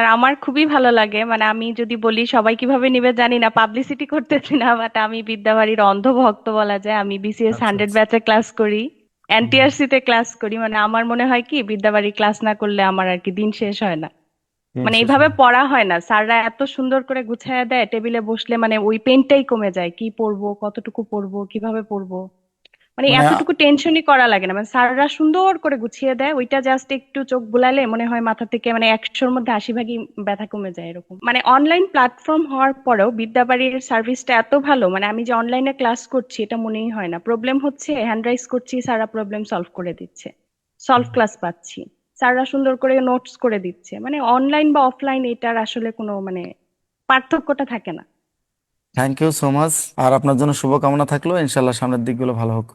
আর আমার খুবই ভালো লাগে। মানে আমি যদি বলি সবাই কীভাবে নিবে জানি না পাবলিসিটি করতেছি না বাট আমি বিদ্যাবাড়ির অন্ধভক্ত বলা যায়। আমি বিসিএস হান্ড্রেড ব্যাচে ক্লাস করি এনটিআরসি তে ক্লাস করি। মানে আমার মনে হয় কি বিদ্যাবাড়ি ক্লাস না করলে আমার আর কি দিন শেষ হয় না। মানে এইভাবে পড়া হয় না। স্যাররা এত সুন্দর করে গুছাইয়া দেয় টেবিলে বসলে মানে ওই পেনটাই কমে যায়। কি পড়ব কতটুকু পড়ব কীভাবে পড়ব? মানে মানে এতটুকু টেনশনই করা লাগে না। মানে স্যাররা সুন্দর করে গুছিয়ে দেয় ওইটা জাস্ট একটু চোখ বুলালে মনে হয় মাথা থেকে মানে একশোর মধ্যে আশি ভাগই ব্যথা কমে যায় এরকম। মানে অনলাইন প্ল্যাটফর্ম হওয়ার পরেও বিদ্যাবাড়ির সার্ভিসটা এত ভালো মানে আমি যে অনলাইনে ক্লাস করছি এটা মনেই হয় না। প্রবলেম হচ্ছে হ্যান্ড রাইজ করছি স্যাররা প্রবলেম সলভ করে দিচ্ছে। সলভ ক্লাস পাচ্ছি। স্যাররা সুন্দর করে নোটস করে দিচ্ছে। মানে অনলাইন বা অফলাইন এটার আসলে কোনো মানে পার্থক্যটা থাকে না। থ্যাংক ইউ সো মাচ আর আপনার জন্য শুভকামনা থাকল। ইনশাল্লাহ সামনের দিকগুলো ভালো হোক।